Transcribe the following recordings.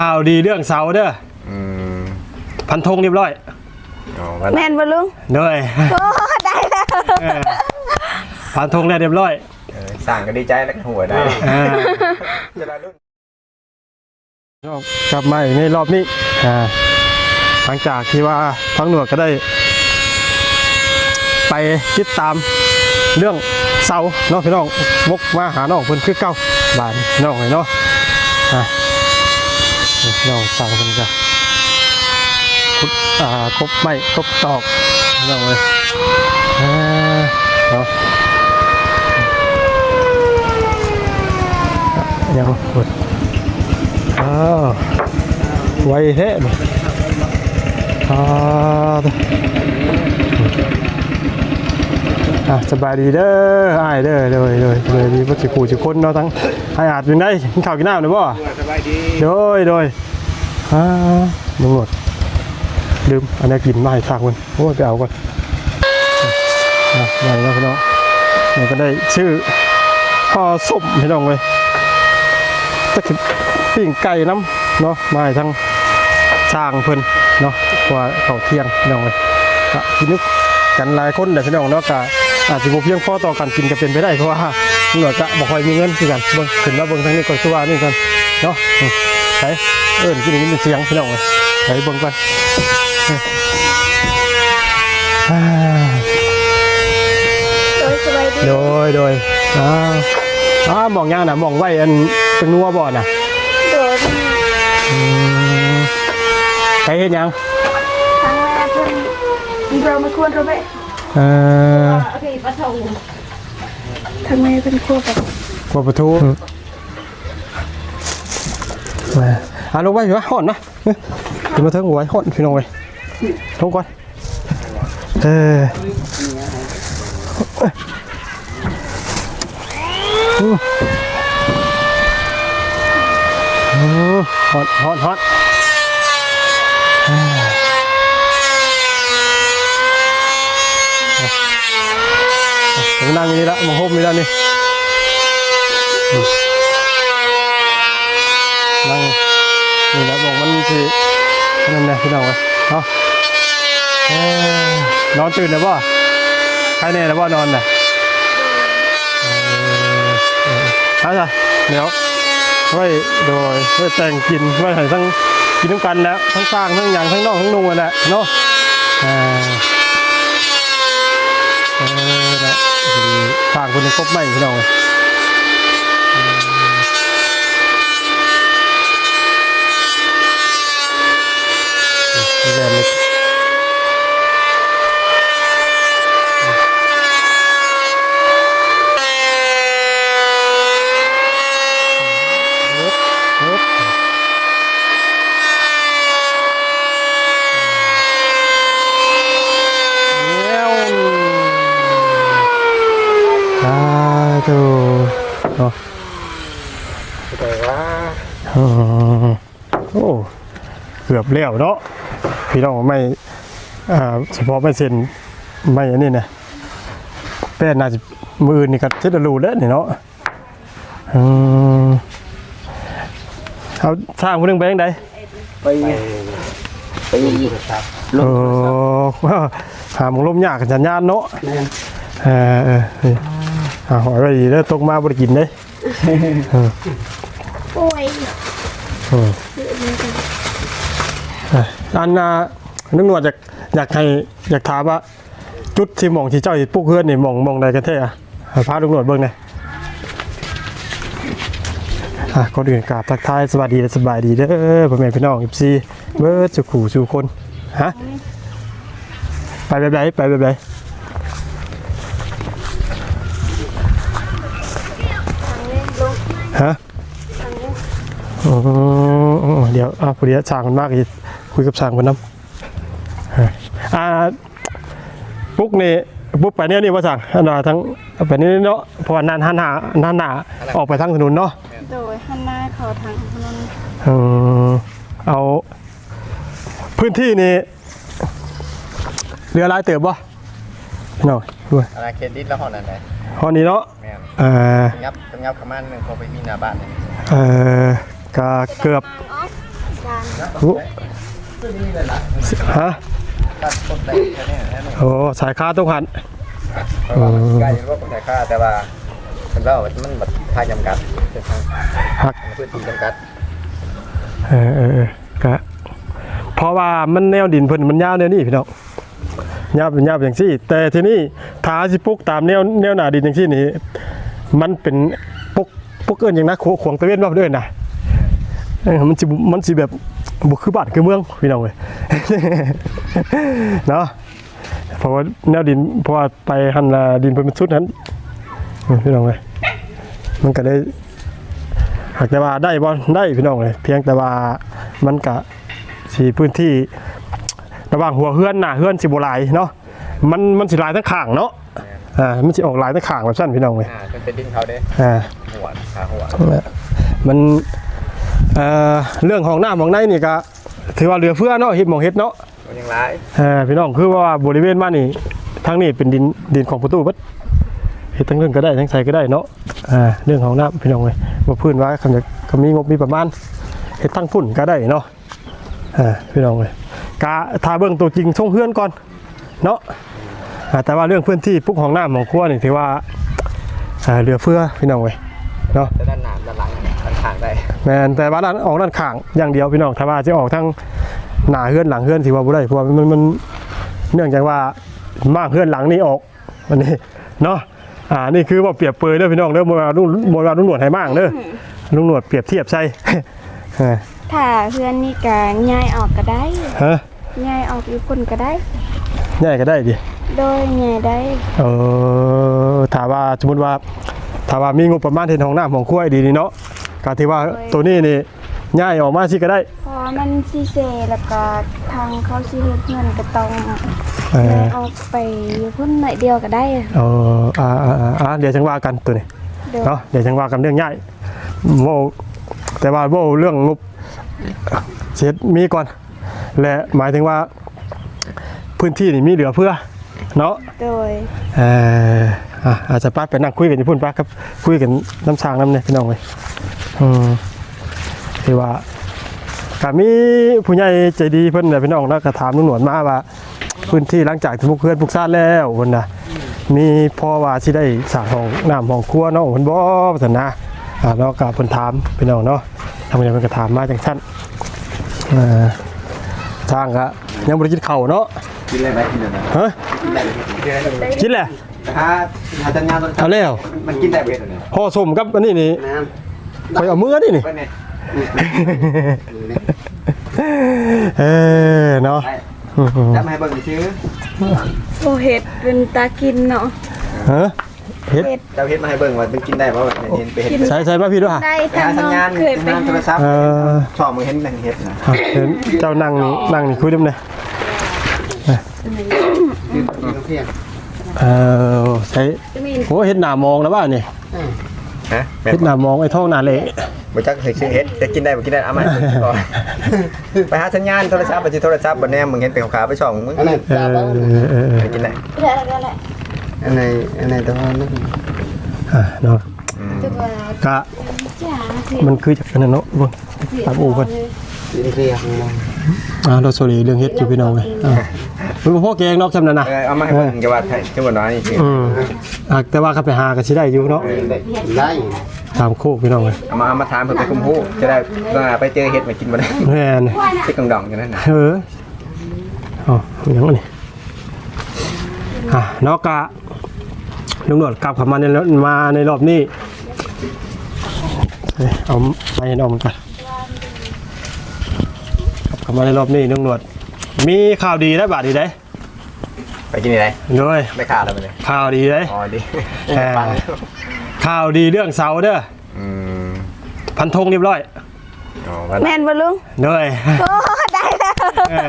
ข่าวดีเรื่องเสาเด้ออืมพันธงเรียบร้อยอ๋อวันแม่นบ่ลุงด้วยโอ้ได้แล้วเออพันธงแล้วเรียบร้อยเออสั่งก็ดีใจแล้วก็หัวได้อ่าจะได้รุ่นกลับมาอีกในรอบนี้อ่าหลังจากที่ว่าทั้งหน่วยก็ได้ ไปติดตามเรื่องเสาเนาะพี่น้องวกมาหาน้องเพิ่นคือเก่าบ้านพี่น้องเลยเนาะอะ น้องสั่งเพิ่นจ้ะคุดอ่าครบไม่ครบตอกน้องเลยอ่าเนาะยังกดอ้าวไวแท้นี่อ่า อะสบายดีเด้ออ้ายเด้อเลยเลยเลยดีพ่อจิกูจิคนเนาะทั้งให้อาจเป็นได้กินข้าวกินน้ำเลยบ่สบายดีโดยโดยอ่าลุงหมดลืมอันนี้กินมาให้ฝากมันโอ้ยไปเอาก่อนอะมาแล้วพี่น้องนี่ก็ได้ชื่อพ่อส้มพี่น้องเลยจะคือปิ้งไก่น้ำเนาะมาให้ทั้งช่างเพิ่นเนาะเพราะว่าเขาเที่ยงพี่น้องเลยก็กินนึกกันหลายคนแต่พี่น้องเนาะก็ อาจจะบ่เพียงพอต่อการกินก็เป็นไปได้เพราะว่าเหนือก็บ่ค่อยมีเงินคือกันเบิ่งขึ้นมาเบิ่งทางนี้ก่อนคือว่านี่กันเนาะอืมไปเอิ้นกินอย่างนี้เป็นเสียงพี่น้องเลยไปเบิ่งกันอ่าโดยสบายดีโดยโดยอ้าวอ้าวมองย่างน่ะมองไว้อันเป็นนัวบ่น่ะโดยใครเห็นยังทางแม่เพิ่นเราไม่ควรเราไป เอ่อทางแม่เป็นครัวแบบกดประตูมาอะลงไปอยู่วะห่อนนะเฮ้ยขึ้นมาเถิงหัวไว้ห่อนพี่น้องเลยลงก่อนเอออืมอืมฮอตฮอตฮอต ผมนั่งอยู่นี่ละมาโฮมนี่ละนี่นั่งนี่แล้วบอกมันสินั่นนะพี่น้องเว้ยเนาะเอ้ยนอนตื่นแล้วบ่ใครแน่แล้วบ่นอนน่ะเอาจ้ะเดี๋ยวไว้โดยไว้แต่งกินไว้ให้ทั้งกินน้ำกันแล้วทั้งสร้างทั้งหยังทั้งนองทั้งนุ่งนั่นแหละเนาะอ่าเออ ทางคนนี้ครบไม่พี่น้องเลยนี่แหละเลยฮึบฮึบเงี้ยว สาธุเนาะ แต่ว่า อืมโอ้เกือบเลี้ยวเนาะพี่น้องไม่อ่าเฉพาะไม่เซ็นไม่อันนี้นะแป้นน่าจะมืออื่นนี่ก็เช็ดรูแล้วนี่เนาะอืมเอาสร้างคนหนึงไปยังไงไปไปครับโอ้หาหมองลมยากกันสัญญาณเนาะเออเออเออหาหอยไว้ดีแล้วตกมาบริกินเลยโอ้ย อันน่ะนึกหนวดอยากอยากให้อยากถามว่า จุดที่หมองที่เจ้าเห็นปลูกเฮือนนี่หมองหมองใดกันแท้อะให้พาลุงหนวดเบิ่งหน่อยอะก่อนอื่นกราบทักทายสวัสดีและสบายดีเด้อพ่อแม่พี่น้อง14เบิดสุขูสู่คนฮะไปแบบไหนไปแบบไหน อ๋อเดี๋ยวอะพอดีช่างมันมากอีกคุยกับช่างคนน้ำอ่าปุ๊กนี่ปุ๊กไปเนี่ยนี่ว่าสั่งอันน่ะทั้งไปนี่เนาะเพราะว่านานหันหานานหนาออกไปทางถนนเนาะโดยหันหน้าเขาทางถนนเออเอา พื้นที่นี่เรือลายเติบบ่พี่น้องด้วยอาณาเขตดิสแล้วห้องนั้นไหนห้องนี้เนาะแม่นเอ่องับงับขมันหนึ่งพอไปมีหน้าบ้านนี่เอ่อ ก็เกือบโอ้ฮะตัดต้นได้แค่นี้แค่นี้โอ้สายคาต้องหันเพราะว่ามันไกลว่าคนไหนค่าแต่ว่ามันว่ามันแบบทางจำกัดเป็นทางหักพื้นที่จำกัดเออเออเออก็เพราะว่ามันแนวดินเพิ่นมันยาวแนวนี้พี่น้องยาวเป็นยาวอย่างซี่แต่ทีนี้ถ้าสิปลูกตามแนวแนวหน้าดินอย่างซี่นี่มันเป็นปลูกปลูกเอิ้นอย่างนะขวขวงตะเวนว่าเด้อนนะเออ มันสิบ่มันสิแบบบ่คือบ้านคือเมืองพี่น้องเว้ยเนาะเพราะว่าแนวดินเพราะว่าไปหันน่ะดินเพิ่นมันสุดนั้นเออพี่น้องเว้ยมันก็ได้หากแต่ว่าได้บอลได้พี่น้องเลยเพียงแต่ว่ามันกะสีพื้นที่ระหว่างหัวเฮือนหน้าเฮือนสิบหลายเนาะมันมันสิหลายทั้งข้างเนาะอ่ามันสิออกหลายทั้งข้างแบบสั้นพี่น้องเลยอ่าเป็นเป็นดินเขาเด้อ่าหัวขาหัวมัน เอ่อเรื่องของหน้าของในนี่ก็ถือว่าเหลือเฟือเนาะเฮ็ดหมองเฮ็ดเนาะมันยังไรเออพี่น้องคือว่าบริเวณบ้านนี่ทั้งนี้เป็นดินดินของประตูเบัดเฮ็ดทั้งเรื่องก็ได้ทั้งใส่ก็ได้เนาะอ่าเรื่องของน้ำพี่น้องเลยว่าพื้นไว้คำจะคำมีงบมีประมาณเฮ็ดทั้งฝุ่นก็ได้เนาะอ่าพี่น้องเลยกะทาเบิ่งตัวจริงช่งเฮือนก่อนเนาะอ่าแต่ว่าเรื่องพื้นที่ปุ๊กของน้ำของครัวนี่ถือว่าอ่าเหลือเฟือพี่น้องเลยเนาะ แต่ด้านหน้าด้านหลังด้าน ข้างได้แม่นแต่ว่าด้านออกด้านข้างอย่างเดียวพี่น้องถ้าว่าจะออกทั้งหน้าเฮือนหลังเฮือนสิว่าบ่ได้เพราะว่ามันมันเนื่องจากว่ามากเฮือนหลังนี่ออกวันนี้เนาะอ่านี่คือว่าเปรียบเปรยเด้อพี่น้องเด้อบ่ว่าลุงบ่ว่าลุงหนวดให้มากเด้อลุงหนวดเปรียบเทียบใช่เออถ้าเพื่อนนี่ก็ย้ายออกก็ได้ฮะย้ายออกอยู่คนก็ได้ง่ายก็ได้ดิโดยย้ายได้เออถ้าว่าสมมุติว่าถ้าว่ามีงบประมาณเฮ็ดห้องน้ำของครัวให้ดีนี่เนาะ ก็ถือว่าตัวนี้นี่ง่ายออกมาสิก็ได้เพราะมันซีเซแล้วก็ทางเขาสิเฮ็ดเงินก็ต้องเอย้าอยออกไปอยู่พุ่นหน่อยเดียวก็ได้เอออ่าอ่าอ่าอ่าเดี๋ยวจังว่ากันตัวนี้โดยเนาะเดี๋ยวจังว่ากันเรื่องใหญ่โว้แต่ว่าโว้เรื่องงบเช็ดมีก่อน และหมายถึงว่า พื้นที่นี่มีเหลือเพื่อ เนาะโดยเอ่ออะอาจจะป้าไปนั่งคุยกันอยู่พุ่นป้าครับ คุยกันน้ำชางน้ำเนี่ยพี่น้องเลย อืมที่ว่าก็มีผู้ใหญ่ใจดีเพิ่นน่ะพี่น้องแล้วก็ถามลุงหนวดมาว่า พื้นที่หลังจากที่พวกเพื่อนพวกซาดแล้วเพิ่นน่ะมีพ่อว่าสิได้สร้างห้องน้ำห้องครัวเนาะเพิ่นบ่ว่าซั่นนะอ่าเนาะก็เพิ่นถามพี่น้องเนาะทำไมเพิ่นก็ถามมาจังซั่นเอ่อทางก็ยังบ่ได้กินข้าวเนาะกินอะไรไหมกินอะไรฮะกินอะไรกินอะไรกินแหละถ้าถ้าจะงานเอาแล้วมันกินได้เบ็ดเลยห่อสมกับอันนี้นี่น้ ไปเอามือนี่นี่ำก็เนี่ยเออเนาะจะมาให้เบิ่งชื่อโอเห็ดเป็นตากินเนาะฮะเฮ็ดเห็ดเจ้าเฮ็ดมาให้เบิ่งว่ามันกินได้ป่าวเห็นไปเห็นใส่ใส่มาพี่ด้วยอะได้ไปทาหางสัน้ญองญาณเคยไปงานโทรหาศัพท์เออชอบมึงเห็นนั่งเฮ็ดนะอะเห็นเจ้านั่งนี่นั่งนี่คุยด้วยนะยืนยืนเพียงเออใช้โอ้เฮ็ดหน้ามองแล้วว่านี่ ฮะเฮ็ดหน้ามองไอ้ท้องหน้าเละบ่จักเฮ็ดชื่อเฮ็ดจะกินได้บ่กินได้เอามาให้เบิ่งก่อนไปหาสัญญาณโทรศัพท์ไปที่โทรศัพท์บ่แน่มึงเห็นเป็นขาวๆไปช่องมึงอันไหนเออเออเออกินได้ได้ได้ได้อันไหนอันไหนตัวนั้นอะเนาะจะว่าก็จ้าสิมันคือจากนั้นเนาะเบิ่งตามอู่เพิ่นยินเรียกมาอ่าเราโซลีเรื่องเฮ็ดอยู่พี่น้องเว้ยอ่า มันบ่พอแกงเนาะจำนั้นนะเออเอามาให้เบิ่งจะว่าให้จังหวัดน้อยนี่สิอืมอะแต่ว่าเขาไปหาก็สิได้อยู่เนาะได้ตามโคกพี่น้องเว้ยเอามาเอามาถามเพิ่นไปคุมฮู้จะได้ว่าไปเจอเฮ็ดมากินบ่ได้แม่นสิกังดองอย่างนั้นน่ะเอออ๋อยังไงนี่อะนอกกะลุงหนวดกลับเข้ามาในรถมาในรอบนี้เอ้ยเอาไปให้น้องมันก่อนกลับเข้ามาในรอบนี้ลุงหนวด มีข่าวดีได้บาดดีได้ไปกินอะไรด้วยไม่ขาดแล้วมันเลยข่าวดีได้อ๋อดีเออข่าวดีเรื่องเสาเด้ออืมพันธงเรียบร้อยอ๋อว่าแม่นบ่ลุงด้วยโอ้ได้แล้วเออ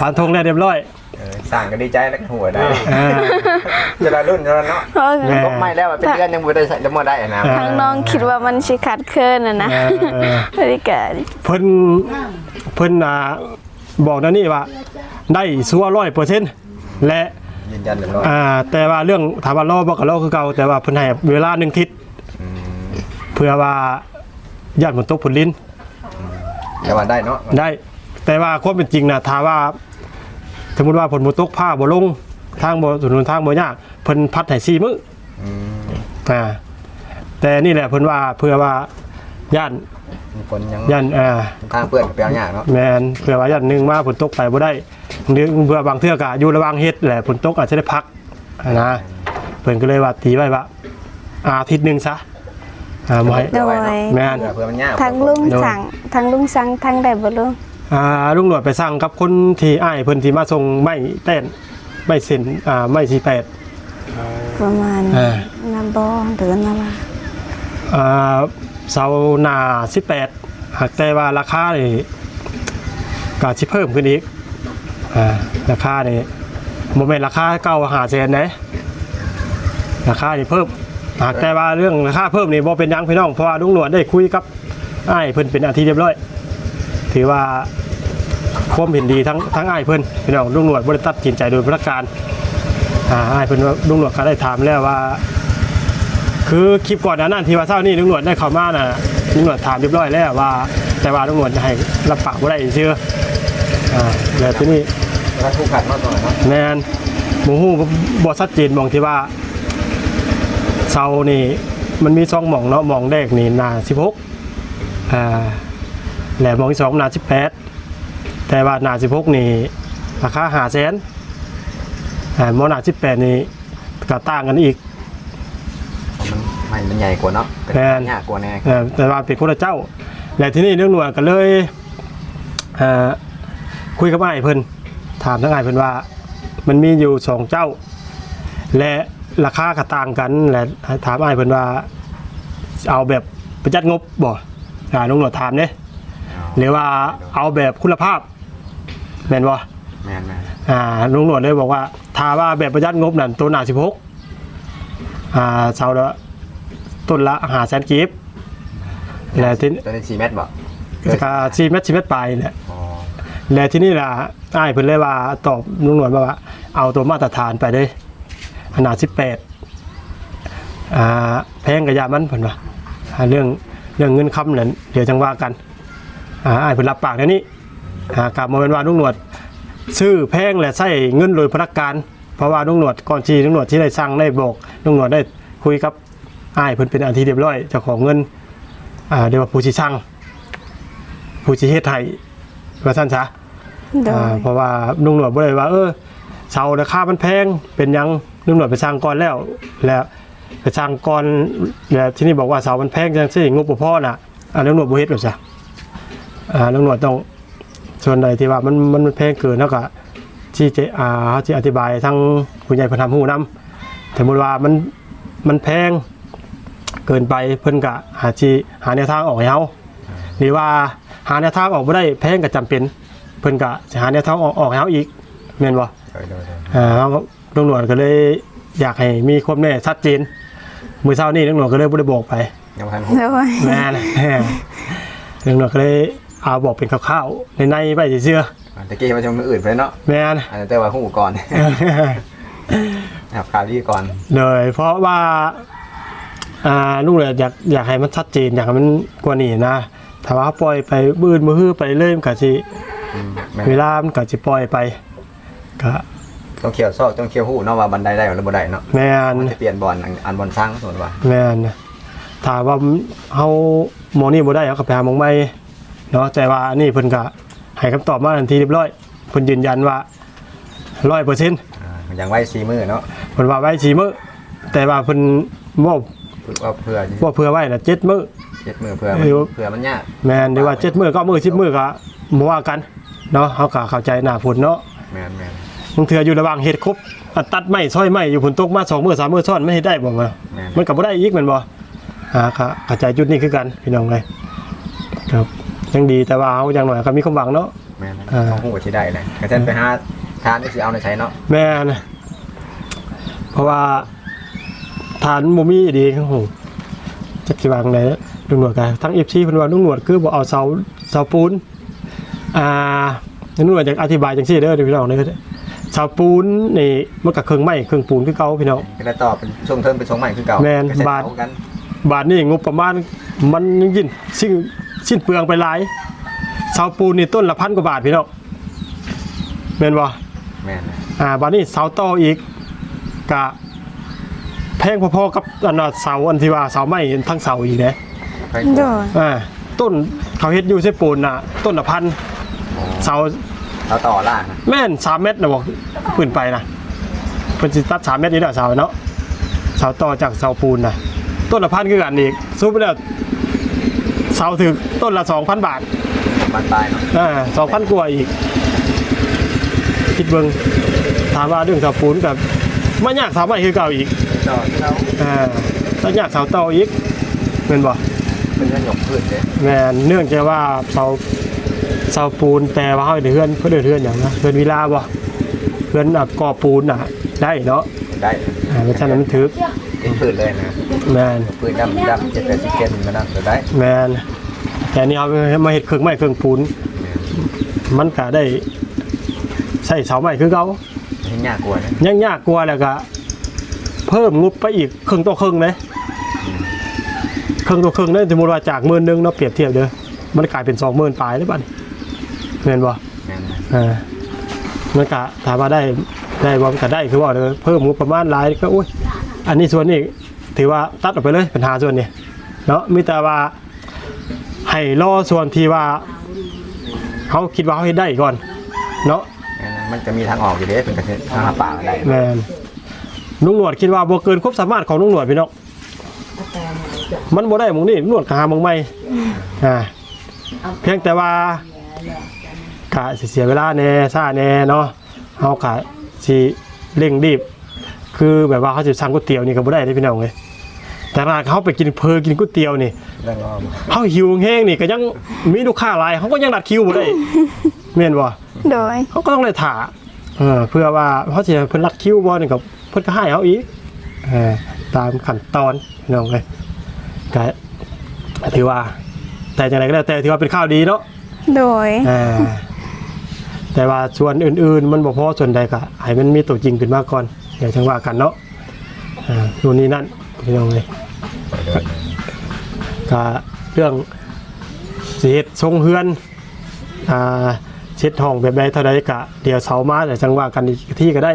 พันธงแล้วเรียบร้อยเออสั่งก็ดีใจแล้วก็หัวได้อ่าจะได้รุ่นจะได้เนาะโอ้ยแม่ลบไม่แล้วมันเป็นเดือนยังบ่ได้ใส่จะบ่ได้อะนะทางน้องคิดว่ามันสิขาดเคินน่ะนะเออบริการเพิ่นเพิ่นอ่า บอกนะนี่ว่าได้ซัวร้อยเปอร์เซ็นต์และยืนยันเรียบร้อยอ่าแต่ว่าเรื่องถามว่ารอบ่ก็รอคือเก่าแต่ว่าเพิ่นให้เวลาหนึ่งทิศเพื่อว่าญาติฝนตกฝนลิ้นแต่ว่าได้เนาะได้ แต่ว่าความเป็นจริงนะถ้าว่าสมมติว่าผลบ่ตกผ้าบ่ลงทางบ่ถนนทางบ่ยากเพิ่นพัดให้4มื้ออืมอ่าแต่นี่แหละเพิ่นว่าเพื่อว่าย่าน มีฝนยังย่านอ่าทางเปื้อนกับแปลงยากเนาะแมนเพื่อว่าย่านหนึงว่าฝนตกไปบ่ได้หรือเพื่อบางเทื่อก็อยู่ระหว่างเฮ็ดแหละฝนตกอาจจะได้พักอ่านะเพิ่นก็เลยว่าตีไว้ว่าอาทิตย์หนึงซะอ่าบ่ให้โดยแม่นเพื่อมันยากทางลุงสั่งทางลุงสั่งทางใดบ่ลุงอ่าลุงหนวดไปสั่งกับคนที่อ้ายเพิ่นที่มาส่งไม้เต้นไม้เส้นอ่าไม้สีแปด ประมาณอ่า น้ำบ่หรือน้ำละอ่า เสาหนา18หากแต่ว่าราคานี่ก็สิเพิ่มขึ้นอีกอ่าราคานี่บ่แม่นราคาเก่าหาแสนนะราคานี่เพิ่มหากแต่ว่าเรื่องราคาเพิ่มนี่บ่เป็นหยังพี่น้องเพราะว่าลุงหนวดได้คุยกับอ้ายเพิ่นเป็นอาทิตย์เรียบร้อย ถือว่าความเห็นดีทั้งทั้งอ้ายเพิ่นพี่น้องลุงหนวดบ่ได้ตัดสินใจโดยพนักการอ่าอ้ายเพิ่นว่าลุงหนวดก็ได้ถามแล้วว่า คือคลิปก่อนหนานั้นที่ว่าเช้านี้ลุงหนวดได้เข้ามาน่ะลุงหนวดถามเรียบร้อยแล้วว่า แต่ว่าลุงหนวดจะให้รับปากบ่ได้เชื่ออ่าแล้วทีนี้ถ้าคู่ขัดมากหน่อยเนาะแมนหมูฮู้บ่ชัดเจนหมองที่ว่าเสานี่มันมีสองหม่องเนาะหม่องแรกนี่หนา16อ่าและหม่องที่สองหนา18 แต่ว่าหนา16 นี่ราคา5แสนอ่าหม่องหนา18 นี่ก็ต่างกันอีกมัน ไม่มันใหญ่กว่าเนาะแต่แม่น ยากกว่าแน่เอ่อแต่ว่าเป็นคนละเจ้า และที่นี่เรื่องหน่วยก็เลยเอ่อคุยกับอ้ายเพิ่นถามทั้งอ้ายเพิ่นว่า มันมีอยู่สองเจ้า และราคาก็ต่างกัน และถามอ้ายเพิ่นว่า เอาแบบประหยัดงบบ่อ่าลุงหนวดถามเนี่ยหรือว่าเอาแบบคุณภาพแม่นบ่ แม่นแม่นอ่าลุงหนวดเลยบอกว่าถ้าว่าแบบประหยัดงบนั่นตัวหนาสิบหกอ่าเสาละ ต้นละหาแสนกีบแล้วที่ตัวนี้สี่เมตรบ่ก็ชีเม็ดชีเม็ดไปแหละอ๋อแล้วที่นี่ล่ะอ้ายเพิ่นเลยว่าตอบลุงหนวดมาว่า เอาตัวมาตรฐานไปเลยขนาดสิบแปดอ่าแพงกับยามันเพิ่นว่าอ่าเรื่องเรื่องเงินคำนั้นเดี๋ยวจังว่ากันอ่าอ้ายเพิ่นรับปากแล้วนี่อ่ากลับมาเป็นว่าลุงหนวดซื้อแพงและใช้เงินโดยพนักการเพราะว่าลุงหนวดก่อนที่ลุงหนวดที่ได้สั่งได้บอกลุงหนวดได้คุยกับ อ้ายเพิ่นเป็นอันที่เรียบร้อยเจ้าของเงินอ่าเรียกว่าผู้ชี้ช่างผู้ชี้เฮ็ดให้ว่าท่านซะโดอ่ายเพราะว่าลุงหนวดบ่ได้ว่า เออเสาราคามันแพงเป็นหยังลุงหนวดไปสร้างก่อนแล้ว แล้วไปสร้างก่อนแล้วที่นี่บอกว่าเสามันแพงจังซี่งบบ่พอน่ะอ่าลุงหนวดบ่เฮ็ดหรอกจ้ะอ่าลุงหนวดต้อง ส่วนใดที่ว่ามันมันมันแพงเกินแล้วก็ที่จะอ่าเขาจะอธิบายทั้งผู้ใหญ่เพิ่นทำหูนํสมมติว่ามันมันแพง เกินไปเพิ่นก็หาที่หาแนวทางออกให้เฮาหรือว่าหาแนวทางออกบ่ได้แพงก็จำเป็น เพิ่นก็สิหาแนวทางออกออกให้เฮาอีกแม่นบ่โดยโดยโดยอ่าเฮาก็ตำรวจก็เลยอยากให้มีความแน่ชัดเจนมื้อเช้านี้ตำรวจก็เลยบ่ได้บอกไป ยังบ่ทันโดยแม่น ตำรวจก็เลยเอาบอกเป็นคร่าวๆในในๆไปเชื่อตะกี้มาชมมืออื่นไปเนาะแม่น อันนี้แต่ว่าหูก่อนครับข่าวดีก่อน เลยเพราะว่า อ่าลุงเลยอยากอยากให้มันชัดเจนอยากให้มันกว่านี้นะถ้าว่าปล่อยไปบืนมือฮื้อไปเรื่อยมันก็สิอืมแม่นเวลามันก็สิปล่อยไปก็ต้องเขียวซอกต้องเขียวหูเนาะว่าบันไดได้หรือบ่ได้เนาะแม่น มันจะเปลี่ยนบอลอันอันบอลสร้างส่วนว่าแม่นถ้าว่าเฮาหมองนี่บ่ได้เฮาก็ไปหาหมองใหม่เนาะแต่ว่าอันนี้เพิ่นก็ให้คำตอบมาทันทีเรียบร้อยเพิ่นยืนยันว่า100%อ่าอย่างไว้ซีมือเนาะเพิ่นว่าไว้4มื้อแต่ว่าเพิ่นบ่ ว่าเพื่อบ่เผื่อไว้น่ะ7มื้อเจ็ดมือเพื่อเออเพื่อมันยากแม่นดีว่าเจ็ดมือก็มือสิบมือก็บ่ว่ากันเนาะเฮาก็เข้าใจหน้าฝนเนาะแม่นแม่นบางเทื่ออยู่ระหว่างเฮ็ดครบอัดตัดไม้ซอยไม้อยู่ฝนตกมาสองมื้อสามมื้อซ้อนไม่เฮ็ดได้บ่มาแม่นมันก็บ่ได้อีกแม่นบ่อ่าก็เข้าใจจุดนี้คือกันพี่น้องเอ้ยครับยังดีแต่ว่าเฮาอย่างน้อยก็มีความหวังเนาะแม่นอ่าต้องหูที่ได้เลยกระเช่นไปหาทานที่สิเอาในใช้เนาะแม่นเพราะว่า ฐานบ่มีดีครับผมจักสิว่าจังไดลุงหนวดก็ทั้ง FC เพิ่นว่าลุงหนวดคือบ่เอาเสาเสาปูนอ่าลุงหนวดอยากอธิบายจังซี่เด้อเดี๋ยวพี่น้องเด้อเสาปูนนี่มันก็เครื่องไม้เครื่องปูนคือเก่าพี่น้องก็ได้ตอบเป็นช่วงเทิมเป็นช่วงใหม่คือเก่าแม่นกระเช่นบาทเท่กันบาทนี่งบประมาณมันยังยินสิ้นสิ้นเปลืองไปหลายเสาปูนนี่ต้นละพันกว่าบาทพี่น้องแม่นบ่แม่นนะอ่าบัดนี้เสาต่ออีกกะ แพงพอๆกับอันน่ะเสาอันที่ว่าเสาไม้ทั้งเสาอีกเด้ไฟโดตัวยอ่าต้นเขาเฮ็ดอยู่ใช้ปูนน่ะ ต้นละพันเสาเราต่อล่างนะแม่น3เมตรนะบอกพื้นไปนะเพิ่นสิตัด3เมตรนี่แหละเสาเนาะเสาต่อจากเสาปูนน่ะต้นละพันคือกันอีกสู้ไปแล้วเสาถึงต้นละ2,000บาทมันตายเนาะอ่าสองพันกว่าอีก คิดเบิงถามว่าเรื่องเสาปูนกับไม่ยากสาวใหม่คือเก่าอีก ต่อที่เราอ่าแล้วยากเสาเต่าอีกเป็นบ่เป็นเรื่องหยกพื้นเด้แม่นเนื่องจากว่าเสาเสาปูนแต่ว่าเฮาเดือนเพื่อเดือนอย่างนะเดือนเวลาบ่เดือนอะก่อปูนน่ะได้เนาะได้อ่าเพราะฉะนั้นมันถึกเป็นพื้นเลยนะแม่นพื้นดำดำเจ็ดแปดสิบเกนมันนั่นก็ได้แม่นแต่นี่เอามาเฮ็ดเครื่องไม้เครื่องปูน มันก็ได้ใส่เสาไม้คือเก่าให้ยากกว่านะยังยากกว่าแล้วก็ เพิ่มงบไปอีกครึ่งต่อครึ่งเลยครึ่งต่อครึ่งเลยสมมติว่าจากหมื่นหนึงเนาะเปรียบเทียบเด้อมันกลายเป็นสองหมื่นปลายแล้วบัดนี้เห็นบ่แม่นนะอ่ามันก็ถามว่าได้ได้บ่มันก็ได้คือว่าเด้อเพิ่มงบประมาณหลายก็อุ้ยอันนี้ส่วนนี้ถือว่าตัดออกไปเลยปัญหาส่วนนี้เนาะมีแต่ว่าให้รอส่วนที่ว่าเขาคิดว่าเขาเฮ็ดได้ก่อน เนาะแม่นนะมันจะมีทางออกอยู่เด้เป็นกระเทศทางหาป่าได้แมน ลุงหนวดคิดว่าบ่เกินความสามารถของลุงหนวดพี่น้องมันบ่ได้หมองนี่ลุงหนวดก็หาหมองใหม่อ่าเพียงแต่ว่ากะสิเสียเวลาแหน่ซ่าแหน่เนาะเฮากะสิเร่งรีบ คือแบบว่าเขาสิสั่งก๋วยเตี๋ยวนี่ก็บ่ได้เด้พี่น้องเอ้ยแต่ถ้าเขาไปกินเพอกินก๋วยเตี๋ยวนี่เรื่องรอบเฮาหิวแห้งนี่ก็ยังมีลูกค้าหลายเขาก็ยังดัดคิวบ่ได้แม่นบ่โดยเขาก็ต้องเลยถาเออเพื่อว่าเขาจะเพิ่นรักคิวบอลกับเพิ่นก็ให้เขาอีกเออตามขั้นตอนพี่น้องเลยก็ถือว่า แต่อย่างไรก็แล้วแต่ถือว่าเป็นข้าวดีเนาะโดยเออแต่ว่าส่วนอื่นๆ มันบ่พอส่วนใดก็ให้มันมีตัวจริงขึ้นมาก่อนเดี๋ยวจังว่ากันเนาะอ่านู่นนี่นั่นพี่น้องเลยก็เรื่องสิเฮ็ดทรงเฮือนอ่าเช็ดห้องแบบใดเท่าใดก็เดี๋ยวเสามาแต่จังว่ากันอีกที่ก็ได้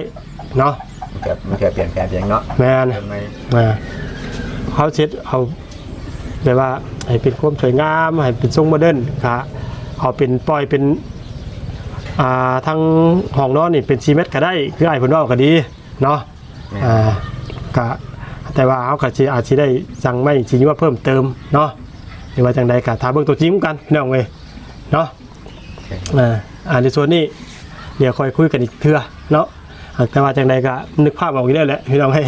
เนาะ มันเกิดมันเกิดเปลี่ยนแปลงเพียงเนาะแม่น ทำไมมาเขาเช็ดเอาแบบว่าให้เป็นความสวยงามให้เป็นทรงโมเดิร์นก็เอาเป็นปล่อยเป็นอ่าทั้งห้องนอนนี่เป็นซีเมนต์ก็ได้คือไอ้ผลว่าก็ดีเนาะอ่าก็แต่ว่าเขาก็สิอาจจะได้สั่งไม่จริงว่าเพิ่มเติมเนาะหรือว่าจังใดก็ถามเบิ่งตัวจริงกันพี่น้องเว้ยเนาะอ่าอ่าในส่วนนี้เดี๋ยวค่อยคุยกันอีกเทื่อเนาะอ่า แต่ว่าจังใดก็นึกภาพออกอยู่ได้แหละพี่น้องเว้ย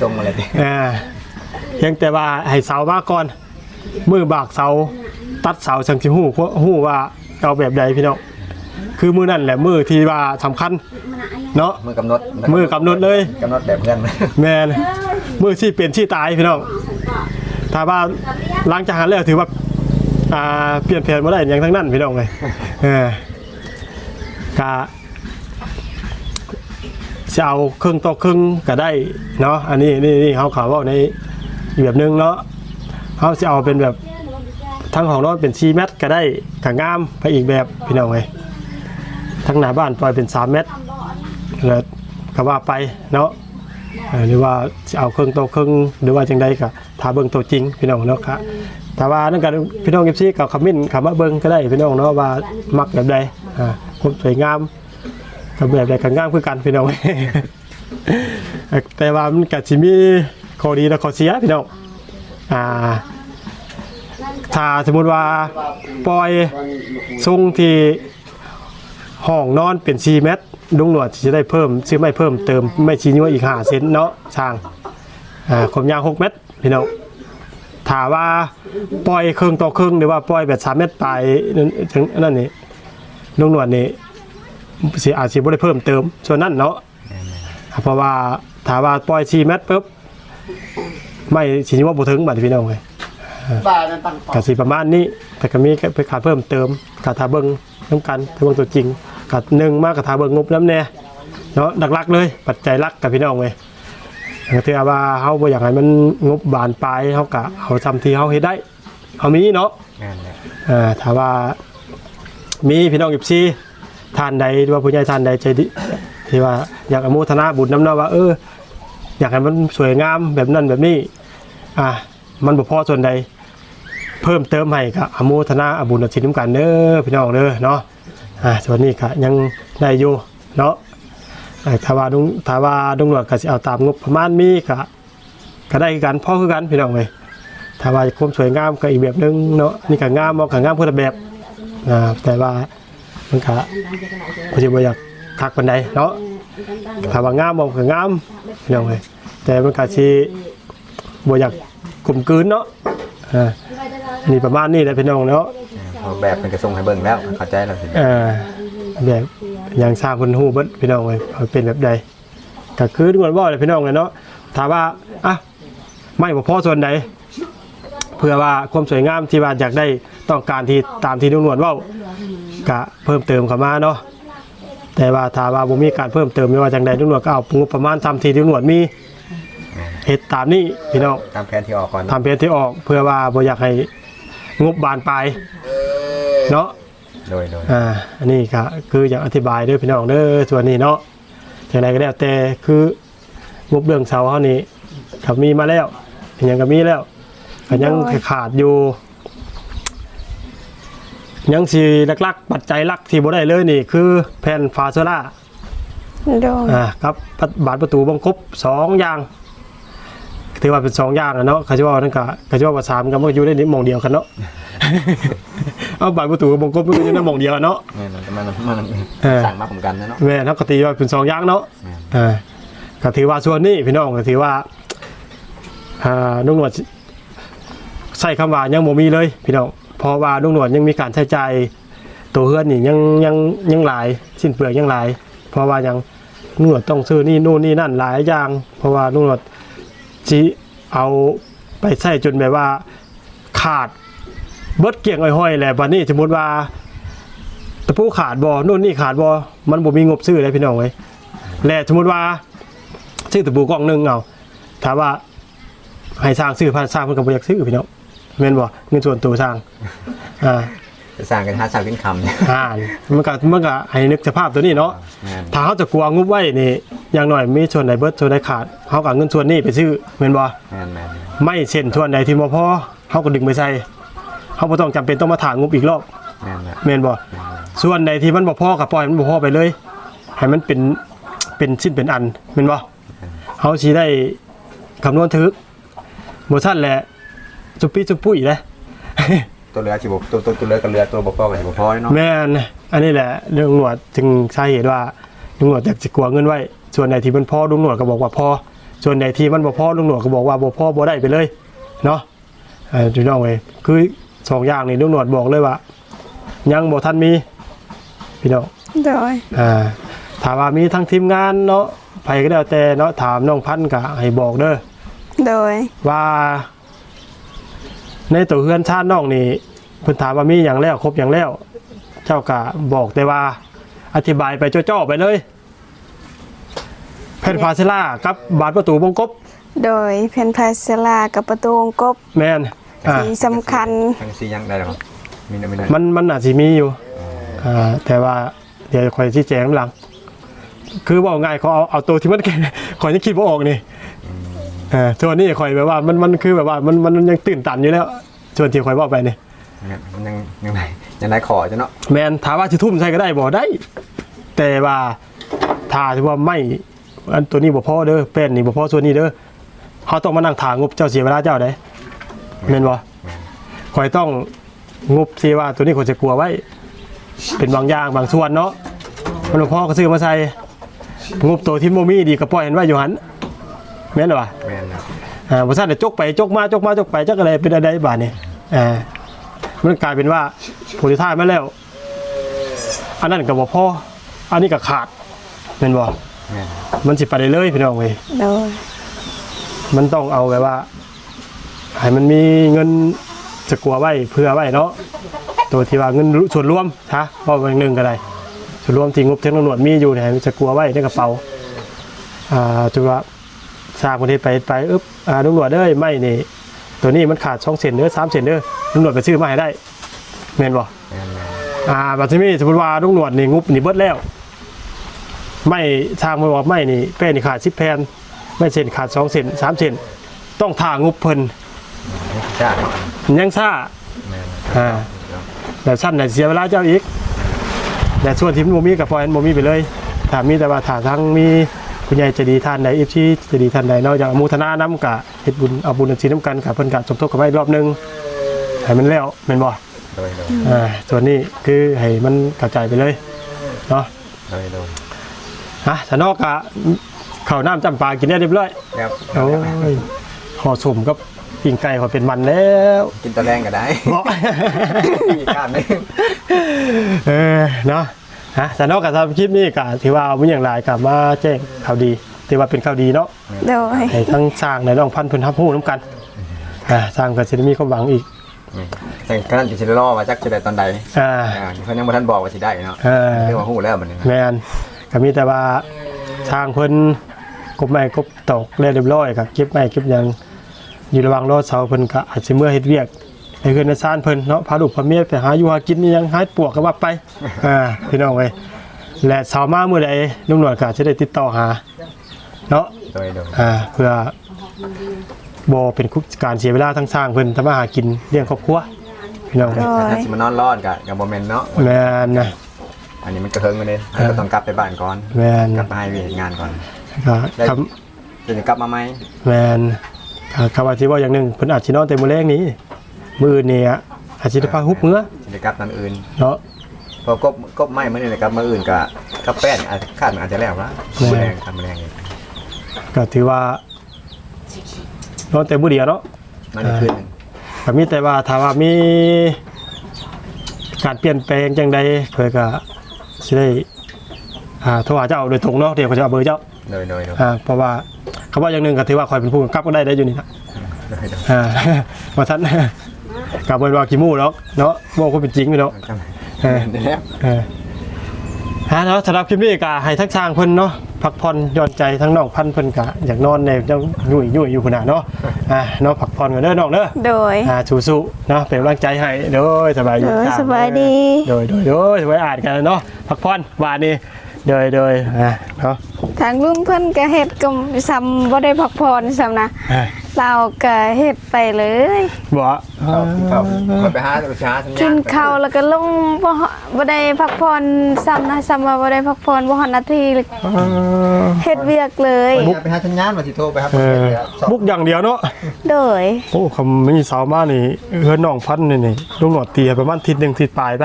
ชมอะไรดิอ่าเพียงแต่ว่าให้เสามาก่อนมือบากเสาตัดเสาจังสิฮู้เพราะฮู้ว่าเอาแบบใดพี่น้องคือมือนั่นแหละมือที่ว่าสำคัญ เนาะมือกำหนดมือกำหนดเลยกำหนดแบบเพื่อนแมนมือที่เป็นที่ตายพี่น้องถ้าว่าหล้างจากหันแล้วถือว่าอ่าเปลี่ยนแผนมาได้อย่างทั้งนั้นพี่น้องเลยเออกะ จะเอาครึ่งต่อครึ่งก็ได้เนาะอันนี้นี่นี่เขาขาวว่าในแบบหนึงเนาะเขาจะเอาเป็นแบบทั้งของนอนเป็น4เมตรก็ได้กงามไปอีกแบบพี่น้องเลยทั้งหน้าบ้านปล่อยเป็น 3 เมตรแล้วก็ว่าไปเนาะหรือว่าจะเอาเครื่องโตเครื่องหรือว่าจังใดก็ถ้าเบิ่งตัวจริงพี่น้องเนาะครับแต่ว่านั่นก็พี่น้องเอฟซีกับคอมเมนต์คำว่าเบิ่งก็ได้พี่น้องเนาะว่ามักแบบใดอ่าความสวยงาม กับแบบใดก็งามคือกันพี่น้อง แต่ว่ามันก็สิมีข้อดีและข้อเสียพี่น้องอ่าถ้าสมมุติว่าปล่อยทรงที่ห้องนอนเป็น4เมตรลุงหนวดจะได้เพิ่มซื้อไม่เพิ่มเติมไม่ชี้นิ้วอีก5เซนเนาะช่างอ่าความยาว6เมตรพี่น้องถ้าว่าปล่อยครึ่งต่อครึ่งหรือว่าปล่อยแบบ3เมตรไปนั่นนั่นนี่ลุงหนวดนี่ สิอาจสิบ่ได้เพิ่มเติม ส่วนนั้นเนาะเพราะว่าถ้าว่าปล่อย4เมตรปุ๊บไม่ชี้นิ้วบ่ถึงบัดพี่น้องเอ้ยบ้านนั้นตั้งกสิประมาณนี้ แต่ก็มีไปขาดเพิ่มเติมกาถาเบิงน้ำกันถ้าเบิงตัวจริงกัหนึ่งมากกาถาเบิงงบน้ำแน่เนาะหลักๆเลย ปัจจัยหลักกับพี่น้องเลยถือว่าเฮาบ่อยากให้มันงบบานปลายเฮากะเอาทำที่เฮาเฮ็ดได้เอามีเนาะงานเนี่ยอ่าถ้าว่ามีพี่น้อง14 ท่านใดหรือว่าผู้ใหญ่ท่านใดใจดีที่ว่าอยากอนุโมทนาบุญน้ำเนาะว่าเอออยากให้มันสวยงามแบบนั้นแบบนี้อะมันบ่พอส่วนใด เพิ่มเติมให้ก็อนุโมทนาอบุญอธินำกันเด้อพี่น้องเด้อเนาะอ่าส่วนนี้ก็ยังได้อยู่เนาะอ่าถ้าว่าดุงถ้าว่าดุงหลวดก็สิเอาตามงบประมาณมีก็ก็ได้คือกันพอคือกันพี่น้องเว้ยถ้าว่าความสวยงามก็อีกแบบนึงเนาะนี่ก็งามบ่ก็งามคนละแบบอ่าแต่ว่า มันก็บ่สิบ่อยากคักปานใดเนาะถ้าว่างามบ่ก็งามพี่น้องเว้ยแต่มันก็สิบ่อยากกลมกลืนเนาะอ่านี่ประมาณนี้แหละพี่น้องเนาะเอาแบบเป็นกระทรงให้เบิ่งแล้วเข้าใจแล้วสิเอ่อแบบอย่างทราบคนฮู้เบิดพี่น้องเลยเอาเป็นแบบใดก็คือทุกคนว่าเลยพี่น้องเลยเนาะถามว่าอะไม่บ่พอส่วนใดเพื่อว่าความสวยงามที่ว่าอยากได้ต้องการที่ตามที่นุ่นวลเว้า ก็เพิ่มเติมเข้ามาเนาะแต่ว่าถ้าว่าบ่มีการเพิ่มเติมไม่ว่าจังใดนุ่นวลก็เอางบประมาณตามที่นุ่นวลมีเฮ็ดตามนี้พี่น้องตามแผนที่ออกก่อนทำเพจที่ออกเพื่อว่าบ่อยากให้งบบานปลายเนาะ โดยโดยอ่า อันนี้ก็คืออยากอธิบายเด้วยพี่น้องเด้อส่วนนี้เนาะอย่างไรก็แล้วแต่คืองบเรื่องเสาเขานี่ก็มีมาแล้วยังก็มีแล้วก็ยังขาดอยู่ ยังสีหลักๆ ปัจจัยหลักที่บ่ได้เลยนี่ คือแผ่นฟาโซล่าโดยอ่าครับบานประตูบังครบสองอย่างถือว่าเป็นสองอย่างอะเนาะเขาจะว่านั่นก็เขาจะว่าสามก็มันอยู่ได้นิดหมองเดียวกันเนาะเอาบานประตูกับบังครบมันก็อยู่ในหมองเดียวกันเนาะแม่นมันมันมันเออสั่งมาผมกันนะเนาะแม่นเขาก็ตีว่าเป็นสองอย่างเนาะแม่นอ่าก็ถือว่าส่วนนี้พี่น้องก็ถือว่าอ่านุ่งหนวดใส่คำว่ายังบ่มีเลยพี่น้อง เพราะว่านุ่งหนวดยังมีการใช้ใจายตัวเฮือนนี่ยังยังยังหลายสิ้นเปลือกยังหลาย เพราะว่ายังนุ่งหนวดต้องซื้อนี่นู่นนี่นั่นหลายอย่าง เพราะว่านุ่งหนวดจีเอาไปใส่จนแบบว่าขาดเบิดเกี่ยงอ้อยๆแหละบัดนี้สมมติว่าตะปูขาดบอนู่นนี่ขาดบอมันบ่มีงบซื้อเลยพี่น้องเว้ยและสมมติว่าซื้อตะปูกล่องหนึงเอาถามว่าให้สร้างซื้อพันสร้างเพิ่นก็บ่อยากซื้อพี่น้อง แม่นบ่เงินส่วนตัวสร้างอ่าจะสั่งกันหาสั่งเป็นคำเนี่ยอ่ามันก็มันก็ให้นึกสภาพตัวนี้เนาะแม่นถ้าเขาจะกลัวงบไว้นี่อย่างน้อยมีส่วนใดเบิดส่วนใดขาดเขาก็เอาเงินส่วนนี้ไปซื้อแม่นบ่ แม่นแม่นไม่เส้นส่วนใดที่บ่พอเขาก็ดึงไปใส่เขาบ่ต้องจำเป็นต้องมาถางงบอีกรอบแม่นแม่นแม่นบ่ส่วนใดที่มันบ่พอก็ปล่อยมันบ่พอไปเลย ให้มันเป็นเป็นสิ้นเป็นอันแม่นบ่เฮาสิได้คำนวณถึกบ่ซั่นแหละ จุปปี้จุปปุ้ยแหละตัวเรือสิบตัวตัวตัวเรือกับเรือตัวบกพอกับสิบพอเนาะแม่นอันนี้แหละเรื่องหนวดจึงสาเหตุว่าลุงหนวดอยากสิกลัวเงินไว้ส่วนใดที่มันพอลุงหนวดก็บอกว่าพอส่วนใดที่มันบ่พอลุงหนวดก็บอกว่าบ่พอบ่ได้ไปเลยเนาะเออพี่น้องเว้ยคือสองอย่างนี่ลุงหนวดบอกเลยว่า ยังบ่ทันมีพี่น้องโดยอ่าถามว่ามีทั้งทีมงานเนาะไผก็แล้วแต่เนาะถามน้องพันธุ์ก็ให้บอกเด้อโดยว่า ในตัวเฮือนชาติน้องนี่เพิ่นถามว่ามีอย่างแล้วครบอย่างแล้ว เจ้าก็บอกแต่ว่า อธิบายไปจ่อๆไปเลยแผ่นพาเซล่ากับบานประตูวงกบ โดยเพนพาเซลากับประตูวงกบแมนอ่าที่สำคัญทั้งสี่ยังได้หรอครับมีนะมีนะมันมันอาจสิมีอยู่อ่าแต่ว่าเดี๋ยวคอยชี้แจงหลัง คือบอกง่ายเขาเอาเอาตัวที่มันคอยยังคิดว่าออกนี่ อ่าส่วนนี้คอยแบบว่ามันมันคือแบบว่ามันมันยังตื่นตันอยู่แล้วส่วนที่คอยบอกไปนี่เนี่ยมันยังยังไงยังได้ขอจ้ะเนาะแมนถามว่าจะทุ่มใส่ก็ได้บ่ได้ แต่ว่าถ้าที่ว่าไม่อันตัวนี้บ่พอเด้อเป็นนี่บ่พอส่วนนี้เด้อเขาต้องมานั่งถางบเจ้าเสียเวลาเจ้าได้แม่นบ่คอยต้องงบสิว่าตัวนี้ควรจะกลัวไว้ เป็นบางอย่างบางส่วนเนาะมันบ่พอก็ซื้อมาใส่งบตัวที่บ่มีดีก็ปล่อยเห็นไว้อยู่หัน แม่นบ่แม่นนะอ่าบ่ซั่นได้จกไปจกมาจกมาจกไปจักอะไรเป็นอะไรบาดนี้อ่ามันกลายเป็นว่าผลที่ท้ายมาแล้ว อันนั้นก็บ่พออันนี้ก็ขาดแม่นบ่แม่นมันสิไปได้เลยพี่น้องเว้ยโดยมันต้องเอาแบบว่าให้มันมีเงินจะกลัวไว้เพื่อไว้เนาะตัวที่ว่าเงินส่วนรวมฮะเพราะวันหนึ่งก็ได้ส่วนรวมที่งบเทคโนโลยีมีอยู่เนี่ยให้มันจะกลัวไว้ในกระเป๋าอ่าจุว่า สร้างประเทศไปไปอึ๊บอ่าตำรวจเด้ยไม่นี่ตัวนี้มันขาดสองเซนเด้อสามเซนเด้อตำรวจไปซื้อมาให้ได้เมนบ่แม่นแม่นอ่าบัดนี้สมมติว่าลุงหนวดนี่งุบนี่เบิดแล้ว ไม่ทางมาบอกไม่นี่แป้นนี่ขาด10แผ่นไม่เส้นขาด2เส้น3เส้นต้องทางุบเพิ่นจ้ายังซ่าแม่นอ่าแต่สั้นน่ะเสียเวลาเจ้าอีกแต่ส่วนที่มันบ่มีกับปล่อยมันบ่มีไปเลยถ้ามีแต่ว่าถ้าทั้งมี คุณยายใจะดีท่านใด FC ใจะดีท่านใดนอกจากอนุโมุทนานํกะเฮ็ดบุญเอาบุญศีลนํกันกับเพิ่นกะสมทบกันไว้อีกรอบหนึงให้มันแล้วแม่นบ่โดยโดยอ่าส่วนนี้คือให้มันกระจายไปเลยเนาะโดยโดยฮะถ้านอกกะข้าวน้ำจำปากินได้เรียบร้อยครับโอ้ยห่อสุ่มกับปิ้งไก่ขอเป็นมันแล้วกินตะแรงก็ได้เนาะมีข้ามนึงเออเนาะ ฮะแต่นอกจากทำคลิปนี้ก็ถือว่าเอาเป็นอย่างไรกับมาแจ้งข่าวดีถือว่าเป็นข่าวดีเนาะโดยให้ทั้งสร้างในน้องพันธุ์เพื้นทับหูน้ำกันอ่าสร้างกับสิได้มีความหวังอีกแต่ก็นั่นจะรอว่าจักจะได้ตอนใดอ่าอ่าเขายังบ่ทันบอกว่าสิได้เนาะอ่าเรียกว่าฮู้แล้วมันนึงแมนก็มีแต่ว่าสร้างเพิ่นกบไม้กบตอกเรียบร้อยครับเก็บไม้เก็บหยังอยู่ระหว่างรอเสาเพิ่นก็อาจสิเมื่อเฮ็ดเวียก ให้เพิ่นในซ่านเพิ่นเนาะพาลูกพาเมียไปหาอยู่หากินนี่ยังหายปวกก็ว่าไปอ่าพี่น้องเว้ยและเสาร์มามื้อใดลุงหนวดก็จะได้ติดต่อหาเนาะโดยโดยอ่าเพื่อบ่เป็นคุกการเสียเวลาทั้งสร้างเพิ่นทำมาหากินเลี้ยงครอบครัวพี่น้องเว้ยโดยถ้าสิมานอนรอดก็ก็บ่แม่นเนาะแม่นนะอันนี้มันก็เฮิงกันเลยก็ต้องกลับไปบ้านก่อนแม่นกลับไปให้เวียกงานก่อนก็ได้ทำจะกลับมาไหมแมนก็คำว่าที่ว่าอย่างหนึ่งเพิ่นอาจสินอนแต่มื้อแรกนี้ มื้อนี้อะอาจสิได้พาฮุบมื้อจะได้กลับนั่นอื่นเนาะพอกบกบไม้มื้อนี้เลยกลับมาอื่นก็กับแป้นอาจคาดมันอาจจะแล้วละแม่ แรงทำแรงอีกก็ถือว่านอนแต่มื้อเดียวเนาะ นั่นอีกคืนหนึงก็มีแต่ว่าถ้าว่ามีการเปลี่ยนแปลงจังใดเพิ่นก็สิได้อ่าโทรหาเจ้าโดยตรงเนาะเดี๋ยวเขาจะเอาเบอร์เจ้าโดยโดยโดยอ่าเพราะว่าคำว่าอย่างหนึ่งก็ถือว่าคอยเป็นผู้กำกับก็ได้ได้อยู่นี่นะโดยโดยอ่าว่าท่าน กับเบอร์ว่ากี่หมู่เนาะเนาะบอกคนเป็นจริงไปเนาะจำเออได้แล้วเออฮะเนาะสำหรับคลิปนี้ก็ให้ทักทางเพิ่นเนาะพักผ่อนหย่อนใจทั้งน้องพันธุ์เพิ่นก็อยากนอนในเจ้ายุ่ยยุ่ยอยู่พุ่นน่ะเนาะอ่าเนาะพักผ่อนกันเด้อน้องเด้อโดย อ่าสู้ๆเนาะเป็นกำลังใจให้เด้อสบายดีโดยจ้สบายดี โดยโดยโดยไว้อ่านกันเนาะพักผ่อนวานนี้โดยโดยอ่าเนาะทางลุงเพิ่นก็เฮ็ดก็ซ้ำบ่ได้พักผ่อนซ้ำนะอ่า เราก็เฮ็ดไปเลย บ่เข้าเข้าคนไปหาไปช้าสัญญาณกินข้าวแล้วก็ลงบ่ฮบ่ได้พักผ่อนซ้ำนะซ้ำว่าบ่ได้พักผ่อนบ่ฮอดนาทีเลยอ่าเฮ็ดเวียกเลยไปหาสัญญาณมาสิโทรไปครับเออบุกอย่างเดียวเนาะโดย โอ้คำมีสาวมานี่เฮือนน้องพันธุ์นี่นี่ลุงหนวดเตียประมาณทิศหนึ่งทิศปลายไป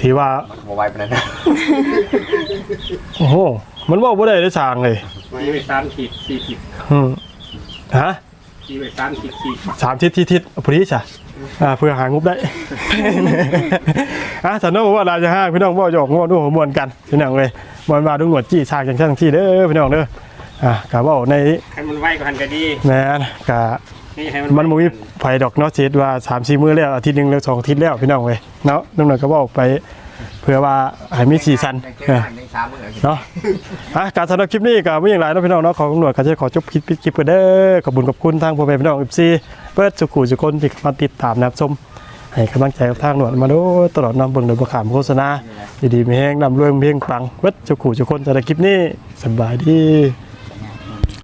ถือว่า บ่ไหวปานนั้นนะโอ้โห มันว่าบ่ได้ได้สร้างเลยตีไปสามขีดสี่ขีดอืมฮะ ตีไปสามขีดสี่ขีดสามทิศที่ทิศพอดีจ้ะอ่าเพื่อหางบได้ อะสันนบอกว่าเราจะห้างพี่น้องบ่หยอกงอดูหัวมวนกันพี่น้องเลยมวนมาดุงหนวดจี้สร้างจังซั่นที่เด้อพี่น้องเด้ออะกะเว้าในให้มันไวกว่าหันก็ดีแม่นกะนี่ให้มันมันบ่มีไผดอกเนาะเจ็ดว่า3-4มื้อแล้วอาทิตย์หนึงแล้วสองอาทิตย์แล้วพี่น้องเว้ยเนาะดุงหนวดก็เว้าไป เพื่อว่าให้มีสีสันเออสามมื้อเนาะอะการสำหรับคลิปนี้ก็ไม่อย่างไรเนาะพี่น้องเนาะขอตำรวจก็จะขอจบคลิปคลิปกันเด้อขอบคุณขอบคุณทางพ่อแม่พี่น้องเอฟซีเปิดสุขุสุคนที่มาติดตามนะครับชมให้กำลังใจกับทางหนวดมาโดยตลอดนำเบิ่งโดยประขามโฆษณาดีๆมีแห้งนำรวยมีเพียงปังเปิดสุขุสุคนสำหรับคลิปนี้สบายดี